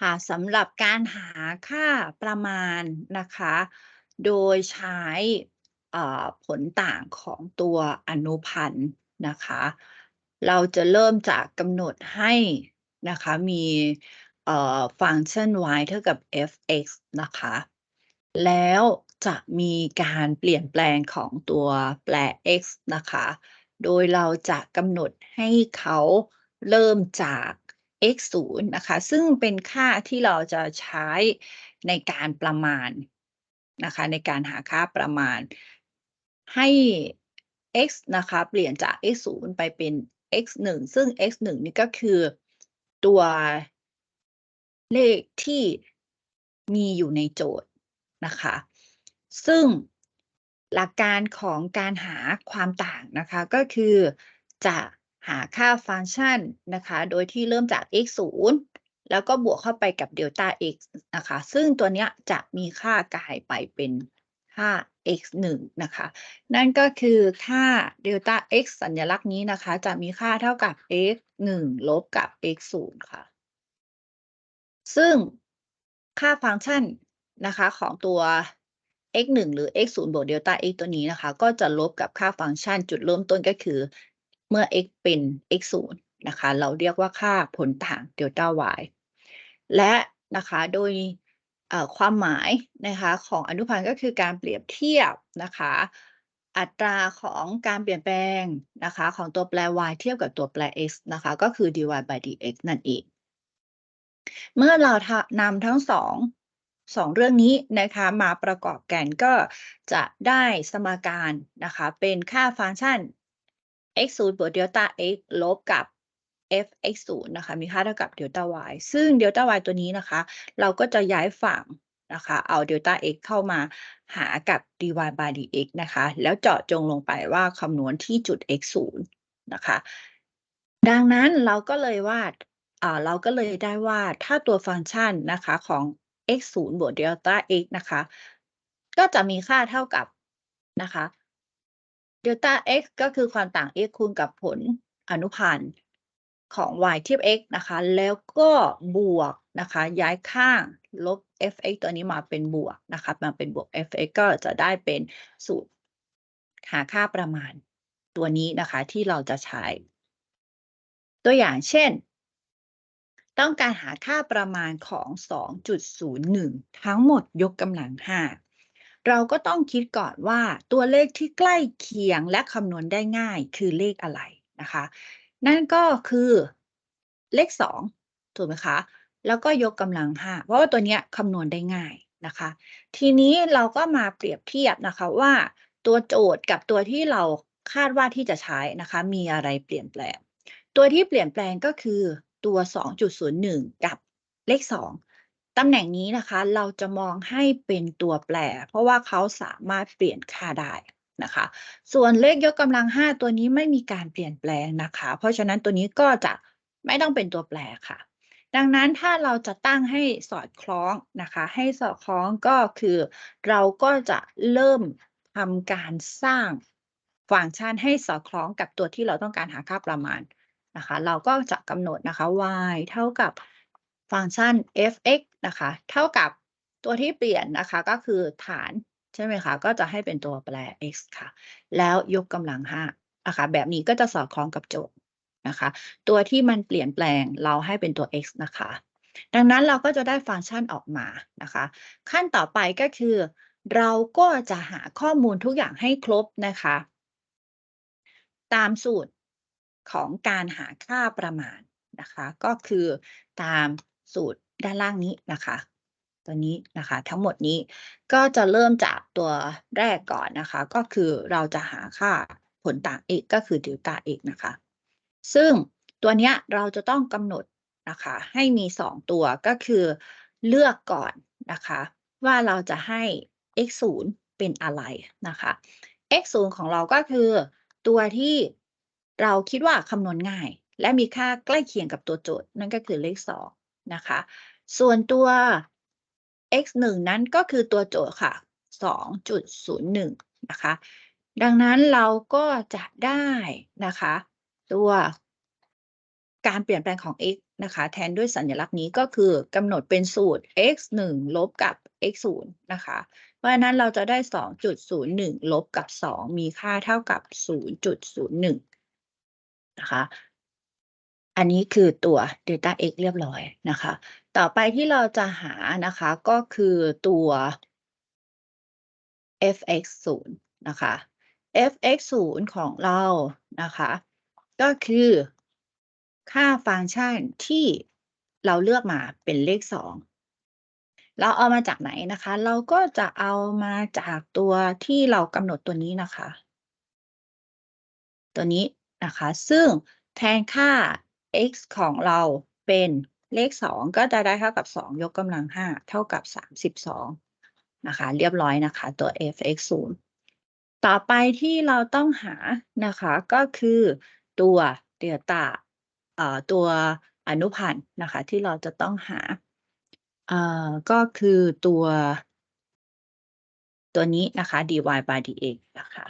ค่ะสำหรับการหาค่าประมาณนะคะ โดยใช้ผลต่างของตัวอนุพันธ์นะคะ เราจะเริ่มจากกำหนดให้นะคะมีฟังก์ชัน y เท่ากับ f(x) นะคะ แล้วจะมีการเปลี่ยนแปลงของตัวแปร x นะคะ โดยเราจะกำหนดให้เขาเริ่มจาก x 0นะคะ ซึ่งเป็นค่าที่เราจะใช้ในการประมาณนะคะ ในการหาค่าประมาณให้ x นะคะ เปลี่ยนจาก x 0ไปเป็น x 1ซึ่ง x 1นี่ก็คือตัวเลขที่มีอยู่ในโจทย์นะคะ ซึ่งหลักการของการหาความต่างนะคะก็คือจะ หาค่าฟังก์ชันนะคะ โดยที่เริ่มจาก x 0แล้วก็บวกเข้าไปกับเดลต้า x นะคะ ซึ่งตัวนี้จะมีค่ากลายไปเป็นค่า x 1นะคะ นั่นก็คือค่าเดลต้า x สัญลักษณ์นี้นะคะ จะมีค่าเท่ากับ x 1ลบกับ x 0ค่ะ ซึ่งค่าฟังก์ชันนะคะของตัว x 1หรือ x 0บวกเดลต้า x ตัวนี้นะคะ ก็จะลบกับค่าฟังก์ชันจุดเริ่มต้นก็คือ มื่อ x เป็น x 0นะคะ เราเรียกว่าค่าผลต่างเดลต้า y และนะคะโดยความหมายนะคะของอนุพันธ์ก็คือการเปรียบเทียบนะคะอัตราของการเปลี่ยนแปลงนะคะของตัวแปร y เทียบกับตัวแปร x นะคะก็คือ dy by dx นั่นเอง เมื่อเรานำทั้งสองสองเรื่องนี้นะคะมาประกอบกันก็จะได้สมการนะคะเป็นค่าฟังก์ชัน x 0บวกเดลต้า x ลบกับ f x 0นะคะ มีค่าเท่ากับเดลต้า y ซึ่งเดลต้า y ตัวนี้นะคะ เราก็จะย้ายฝั่งนะคะ เอาเดลต้า x เข้ามาหากับ dy by dx นะคะ แล้วเจาะจงลงไปว่าคำนวณที่จุด x 0นะคะ ดังนั้นเราก็เลยวาดเราก็เลยได้ว่าถ้าตัวฟังก์ชันนะคะของ x 0บวกเดลต้า x นะคะ ก็จะมีค่าเท่ากับนะคะ เดลต้า x ก็คือความต่าง x คูณกับผลอนุพันธ์ของ y เทียบ x นะคะ แล้วก็บวกนะคะ ย้ายข้างลบ f(x) ตัวนี้มาเป็นบวกนะคะ มาเป็นบวก f(x) ก็จะได้เป็นสูตรหาค่าประมาณตัวนี้นะคะที่เราจะใช้ ตัวอย่างเช่น ต้องการหาค่าประมาณของ 2.01 ทั้งหมดยกกำลัง 5 เราก็ต้องคิดก่อนว่าตัวเลขที่ใกล้เคียงและคำนวณได้ง่ายคือเลขอะไรนะคะ นั่นก็คือเลขสองถูกไหมคะ แล้วก็ยกกำลังห้าเพราะว่าตัวนี้คำนวณได้ง่ายนะคะ ทีนี้เราก็มาเปรียบเทียบนะคะว่าตัวโจทย์กับตัวที่เราคาดว่าที่จะใช้นะคะ มีอะไรเปลี่ยนแปลง ตัวที่เปลี่ยนแปลงก็คือตัว 2.01 กับเลข2 ตำแหน่งนี้นะคะ เราจะมองให้เป็นตัวแปร เพราะว่าเขาสามารถเปลี่ยนค่าได้นะคะ ส่วนเลขยกกำลัง 5 ตัวนี้ไม่มีการเปลี่ยนแปลงนะคะ เพราะฉะนั้นตัวนี้ก็จะไม่ต้องเป็นตัวแปรค่ะ ดังนั้นถ้าเราจะตั้งให้สอดคล้องนะคะ ให้สอดคล้องก็คือ เราก็จะเริ่มทำการสร้างฟังก์ชันให้สอดคล้องกับตัวที่เราต้องการหาค่าประมาณนะคะ เราก็จะกำหนดนะคะ y เท่ากับฟังก์ชัน f(x) นะคะ เท่ากับตัวที่เปลี่ยนนะคะก็คือฐานใช่ไหมคะ ก็จะให้เป็นตัวแปร x ค่ะ แล้วยกกำลัง5นะคะ แบบนี้ก็จะสอดคล้องกับโจทย์นะคะ ตัวที่มันเปลี่ยนแปลงเราให้เป็นตัว x นะคะ ดังนั้นเราก็จะได้ฟังก์ชันออกมานะคะ ขั้นต่อไปก็คือ เราก็จะหาข้อมูลทุกอย่างให้ครบนะคะ ตามสูตรของการหาค่าประมาณนะคะ ก็คือตามสูตร ด้านล่างนี้นะคะ ตัวนี้นะคะ ทั้งหมดนี้ก็จะเริ่มจากตัวแรกก่อนนะคะ ก็คือเราจะหาค่าผลต่าง x ก็คือ delta x นะคะ ซึ่งตัวนี้เราจะต้องกำหนดนะคะ ให้มี 2 ตัวก็คือเลือกก่อนนะคะ ว่าเราจะให้ x 0เป็นอะไรนะคะ x 0ของเราก็คือตัวที่เราคิดว่าคำนวณง่าย และมีค่าใกล้เคียงกับตัวโจทย์ นั่นก็คือเลข2นะคะ ส่วนตัว x 1นั้นก็คือตัวโจทย์ค่ะ 2.01 นะคะ ดังนั้นเราก็จะได้นะคะ ตัวการเปลี่ยนแปลงของ x นะคะ แทนด้วยสัญลักษณ์นี้ก็คือกำหนดเป็นสูตร x 1ลบกับ x 0นะคะ เพราะฉะนั้นเราจะได้ 2.01 ลบกับ 2 มีค่าเท่ากับ 0.01 นะคะ อันนี้คือตัว delta x เรียบร้อยนะคะ ต่อไปที่เราจะหานะคะก็คือตัว fx 0นะคะ fx 0ของเรานะคะ ก็คือค่าฟังก์ชันที่เราเลือกมาเป็นเลข 2 เราเอามาจากไหนนะคะ เราก็จะเอามาจากตัวที่เรากำหนดตัวนี้นะคะ ตัวนี้นะคะ ซึ่งแทนค่า x ของเราเป็นเลข 2 ก็จะได้เท่ากับ 2 ยกกำลัง 5 เท่ากับ 32 นะคะ เรียบร้อยนะคะ ตัว f(x) 0ต่อไปที่เราต้องหานะคะก็คือตัวเดลต้าตัวอนุพันธ์นะคะ ที่เราจะต้องหาก็คือตัว ตัวนี้นะคะ dy by dx นะคะ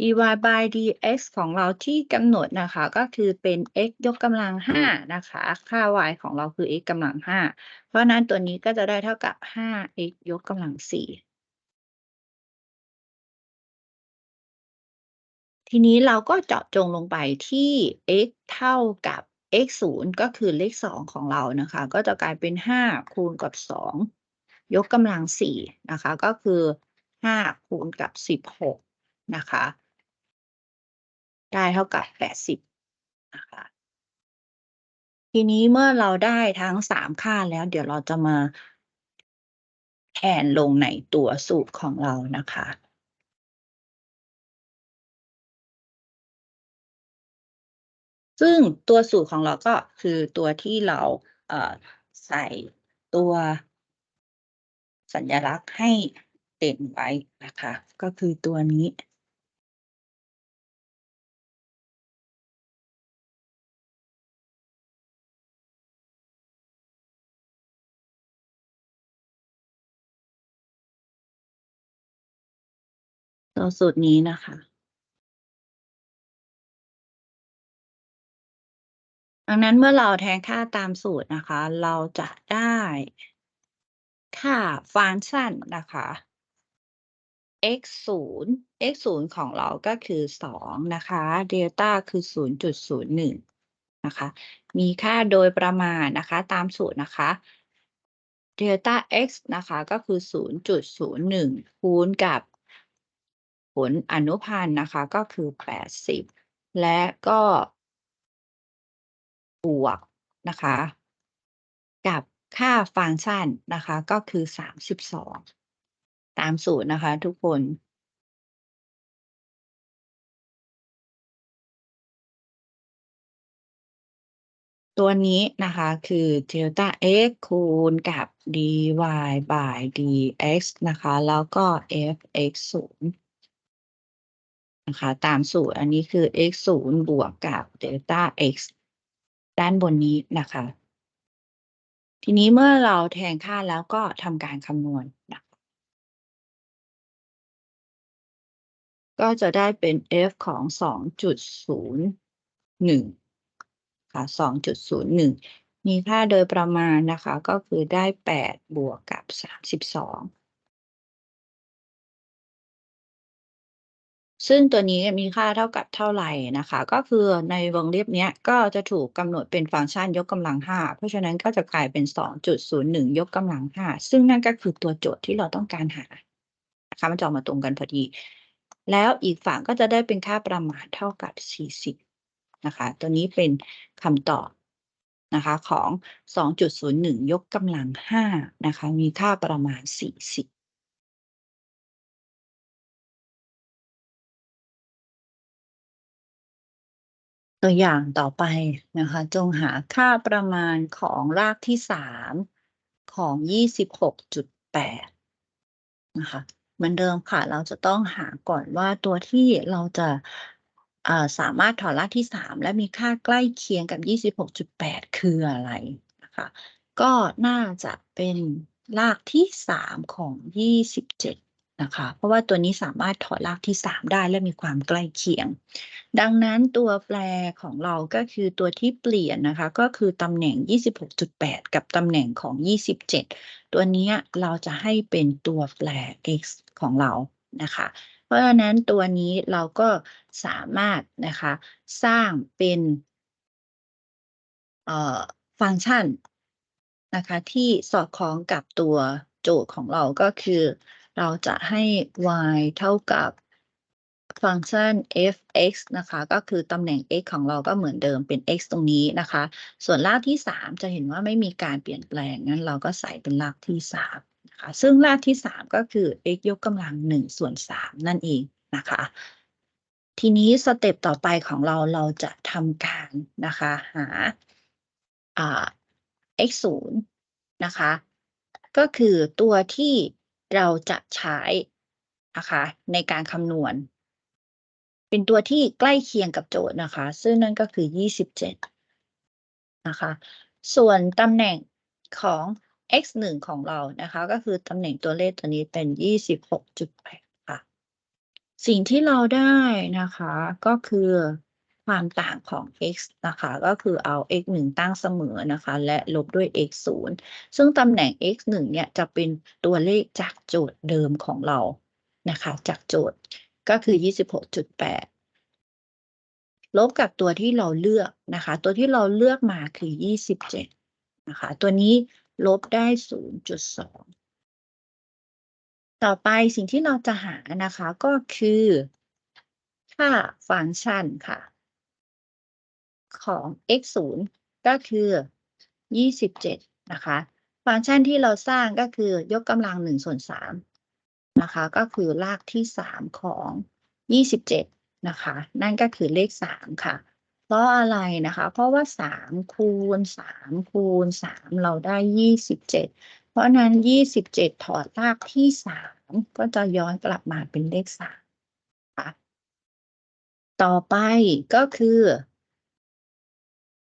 dy by dx ของเราที่กำหนดนะคะ ก็คือเป็น x ยกกำลัง5นะคะ ค่า y ของเราคือ x กำลัง5เพราะนั้นตัวนี้ก็จะได้เท่ากับ 5x ยกกำลัง4ทีนี้เราก็เจาะจงลงไปที่ x เท่ากับ x 0ก็คือเลข 2 ของเรานะคะ ก็จะกลายเป็น 5 คูณกับ 2 ยกกำลัง4นะคะ ก็คือ 5 คูณกับ 16 นะคะ ได้เท่ากับ80นะคะทีนี้เมื่อเราได้ทั้ง3ค่าแล้ว เดี๋ยวเราจะมาแทนลงในตัวสูตรของเรานะคะ ซึ่งตัวสูตรของเราก็คือตัวที่เราเใส่ตัวสัญลักษณ์ให้เด่นไว้นะคะ ก็คือตัวนี้ ตัวสูตรนี้นะคะ ดังนั้นเมื่อเราแทนค่าตามสูตรนะคะ เราจะได้ค่าฟังก์ชันนะคะ x 0 x 0ของเราก็คือ 2 นะคะเดลต้าคือ 0.01 นะคะ มีค่าโดยประมาณนะคะ ตามสูตรนะคะเดลต้า x นะคะ ก็คือ 0.01 คูณกับ ผลอนุพันธ์นะคะก็คือ 80 และก็บวกนะคะ กับค่าฟังก์ชันนะคะก็คือ 32 ตามสูตรนะคะทุกคนตัวนี้นะคะคือ delta x คูณกับ dy by dx นะคะ แล้วก็ fx 0 นะคะ ตามสูตรอันนี้คือ x 0บวกกับ delta x ด้านบนนี้นะคะ ทีนี้เมื่อเราแทนค่าแล้วก็ทำการคำนวณนะก็จะได้เป็น f ของ 2.01 ค่ะ 2.01 มีค่าโดยประมาณนะคะ ก็คือได้ 8 บวกกับ 32 ซึ่งตัวนี้มีค่าเท่ากับเท่าไหร่นะคะ ก็คือในวงเล็บนี้ก็จะถูกกำหนดเป็นฟังก์ชันยกกำลัง 5 เพราะฉะนั้นก็จะกลายเป็น 2.01 ยกกำลัง 5 ซึ่งนั่นก็คือตัวโจทย์ที่เราต้องการหานะคะมันจะออกมาตรงกันพอดี แล้วอีกฝั่งก็จะได้เป็นค่าประมาณเท่ากับ 40 นะคะ ตัวนี้เป็นคำตอบนะคะของ 2.01 ยกกำลัง 5 นะคะ มีค่าประมาณ 40 ตัวอย่างต่อไปนะคะ จงหาค่าประมาณของรากที่3ของ26.8นะคะเหมือนเดิมค่ะ เราจะต้องหาก่อนว่าตัวที่เราจะาสามารถถอดรากที่3และมีค่าใกล้เคียงกับ26.8คืออะไรนะคะ ก็น่าจะเป็นรากที่3ของ27 นะคะ เพราะว่าตัวนี้สามารถถอดรากที่ 3 ได้และมีความใกล้เคียง ดังนั้นตัวแปรของเราก็คือตัวที่เปลี่ยนนะคะ ก็คือตำแหน่ง 26.8 กับตำแหน่งของ 27 ตัวนี้เราจะให้เป็นตัวแปร x ของเรานะคะ เพราะฉะนั้นตัวนี้เราก็สามารถนะคะ สร้างเป็นฟังก์ชันนะคะที่สอดคล้องกับตัวโจทย์ของเราก็คือ เราจะให้ y เท่ากับฟังก์ชัน f(x) นะคะ ก็คือตำแหน่ง x ของเราก็เหมือนเดิมเป็น x ตรงนี้นะคะ ส่วนรากที่ 3 จะเห็นว่าไม่มีการเปลี่ยนแปลงงั้นเราก็ใส่เป็นรากที่3นะคะ ซึ่งรากที่ 3 ก็คือ x ยกกำลัง 1 ส่วน 3 นั่นเองนะคะ ทีนี้สเต็ปต่อไปของเราเราจะทำการนะคะหาา x 0นะคะ ก็คือตัวที่ เราจะใช้นะคะในการคำนวณ เป็นตัวที่ใกล้เคียงกับโจทย์นะคะ ซึ่งนั่นก็คือ 27 นะคะ ส่วนตำแหน่งของ x 1ของเรานะคะ ก็คือตำแหน่งตัวเลขตัวนี้เป็น 26.8 ค่ะ สิ่งที่เราได้นะคะก็คือ ความต่างของ x นะคะ ก็คือเอา x 1ตั้งเสมอนะคะ และลบด้วย x 0ซึ่งตำแหน่ง x 1เนี่ยจะเป็นตัวเลขจากโจทย์เดิมของเรานะคะ จากโจทย์ก็คือ 26.8 ลบกับตัวที่เราเลือกนะคะ ตัวที่เราเลือกมาคือ 27 นะคะ ตัวนี้ลบได้ 0.2 ต่อไปสิ่งที่เราจะหานะคะก็คือค่าฟังก์ชันค่ะ ของ x 0ก็คือ 27 นะคะ ฟังก์ชันที่เราสร้างก็คือยกกำลัง1ส่วน3นะคะ ก็คือรากที่ 3 ของ 27 นะคะ นั่นก็คือเลข 3 ค่ะ เพราะอะไรนะคะ เพราะว่า 3 คูณ 3 คูณ 3 เราได้ 27 เพราะนั้น 27 ถอดรากที่ 3 ก็จะย้อนกลับมาเป็นเลข3ค่ะต่อไปก็คือ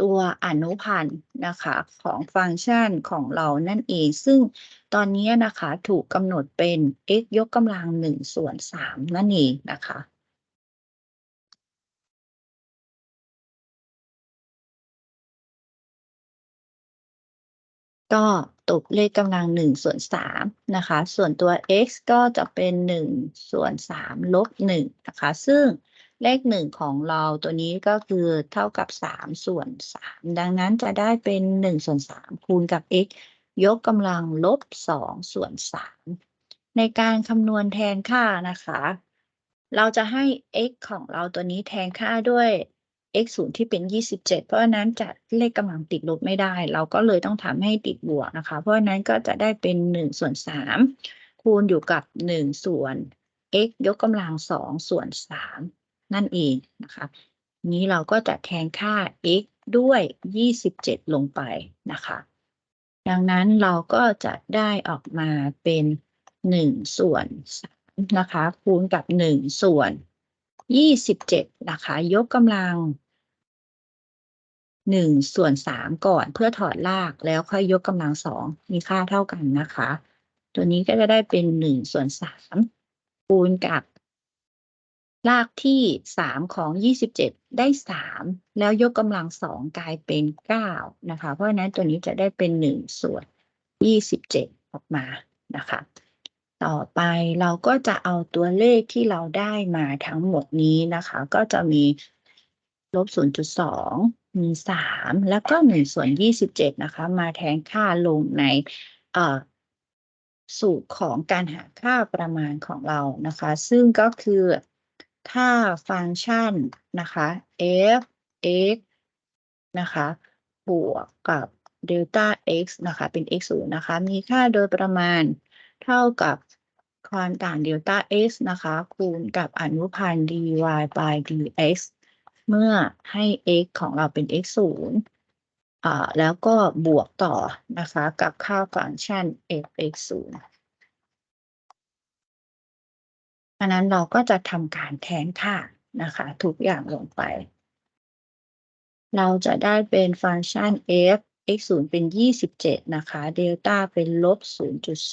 ตัวอนุพันธ์นะคะของฟังก์ชันของเรานั่นเอง ซึ่งตอนนี้นะคะถูกกำหนดเป็น x ยกกำลัง1ส่วน3นั่นเองนะคะก็ตกเลขกำลัง1ส่วน3นะคะ ส่วนตัว x ก็จะเป็น1ส่วน3ลบ1นะคะ ซึ่ง เลข1ของเราตัวนี้ก็คือเท่ากับ3ส่วน3ดังนั้นจะได้เป็น1ส่วน3คูณกับ x ยกกำลังลบ2ส่วน3ในการคำนวณแทนค่านะคะ เราจะให้ x ของเราตัวนี้แทนค่าด้วย x 0ที่เป็น 27 เพราะฉะนั้นจะเลขกำลังติดลบไม่ได้ เราก็เลยต้องทำให้ติดบวกนะคะ เพราะฉะนั้นก็จะได้เป็น1ส่วน3คูณอยู่กับ 1 ส่วน x ยกกำลัง2ส่วน3 นั่นเองนะคะนี้เราก็จะแทนค่า x ด้วย 27 ลงไปนะคะ ดังนั้นเราก็จะได้ออกมาเป็น 1 ส่วน3นะคะ คูณกับ 1 ส่วน 27 นะคะ ยกกำลัง 1 ส่วน 3 ก่อนเพื่อถอดรากแล้วค่อยยกกำลัง 2 มีค่าเท่ากันนะคะ ตัวนี้ก็จะได้เป็น 1 ส่วน 3 คูณกับ รากที่3ของ27ได้3แล้วยกกำลัง2กลายเป็น9นะคะ เพราะฉะนั้นตัวนี้จะได้เป็น1ส่วน27ออกมานะคะ ต่อไปเราก็จะเอาตัวเลขที่เราได้มาทั้งหมดนี้นะคะ ก็จะมีลบ0.2มี3แล้วก็1ส่วน27นะคะ มาแทนค่าลงในเอ่อสูตรของการหาค่าประมาณของเรานะคะ ซึ่งก็คือ ค่าฟังก์ชันนะคะ f x นะคะ บวกกับเดลต้า x นะคะ เป็น x 0นะคะ มีค่าโดยประมาณเท่ากับความต่างเดลต้า x นะคะ คูณกับอนุพันธ์ dy by dx เมื่อให้ x ของเราเป็น x 0อ่าแล้วก็บวกต่อนะคะ กับค่าฟังก์ชัน f(x) 0 อันนั้นเราก็จะทำการแทนค่านะคะ ทุกอย่างลงไป เราจะได้เป็นฟังก์ชัน f x 0เป็น 27 นะคะเดลต้าเป็นลบ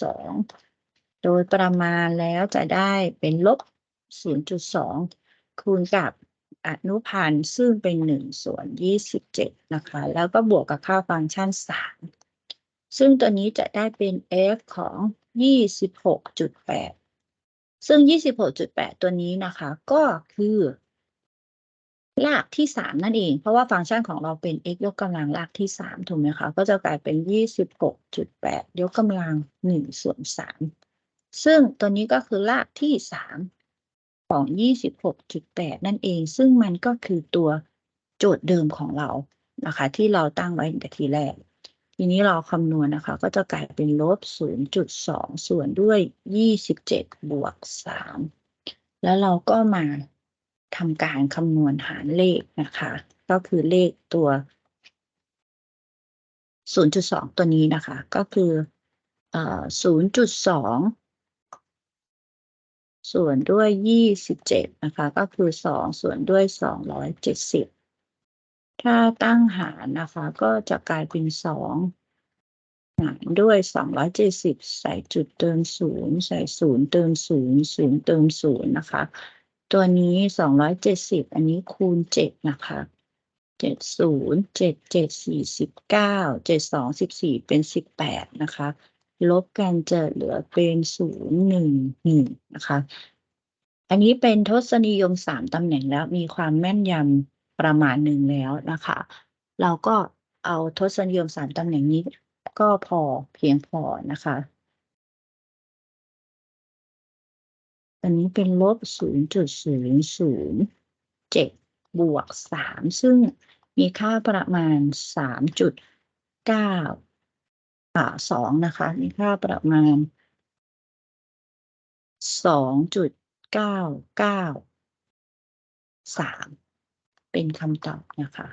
0.2 โดยประมาณแล้วจะได้เป็นลบ 0.2 คูณกับอนุพันธ์ซึ่งเป็น 1 ส่วน 27 นะคะ แล้วก็บวกกับค่าฟังก์ชัน 3 ซึ่งตัวนี้จะได้เป็น f ของ 26.8 ซึ่ง 26.8 ตัวนี้นะคะ ก็คือรากที่3นั่นเอง เพราะว่าฟังก์ชันของเราเป็น x ยกกำลังรากที่3ถูกไหมคะ ก็จะกลายเป็น 26.8 ยกกำลัง1ส่วน3ซึ่งตัวนี้ก็คือรากที่3ของ 26.8 นั่นเอง ซึ่งมันก็คือตัวโจทย์เดิมของเรานะคะ ที่เราตั้งไว้แต่ทีแรก ทีนี้เราคำนวณนะคะ ก็จะกลายเป็นลบ 0.2 ส่วนด้วย 27 บวก 3 แล้วเราก็มาทำการคำนวณหารเลขนะคะ ก็คือเลขตัว 0.2 ตัวนี้นะคะ ก็คือเอ่อ0.2 ส่วนด้วย 27 นะคะ ก็คือ 2 ส่วนด้วย 270 ถ้าตั้งหารนะคะ ก็จะกลายเป็น2หารด้วย270ใส่จุดเติม0ใส่0เติม0 0เติม0นะคะ ตัวนี้270อันนี้คูณ7นะคะ70 77 49 72 14เป็น18นะคะ ลบกันจะเหลือเป็น0 1 1นะคะ อันนี้เป็นทศนิยม3ตำแหน่งแล้วมีความแม่นยำ ประมาณหนึ่งแล้วนะคะ เราก็เอาทศนิยม3ตำแหน่งนี้ก็พอเพียงพอนะคะ อันนี้เป็นลบ 0.007 บวก 3 ซึ่งมีค่าประมาณ 3.9อ่า2นะคะ มีค่าประมาณ 2.993 เป็นคำตอบนะคะ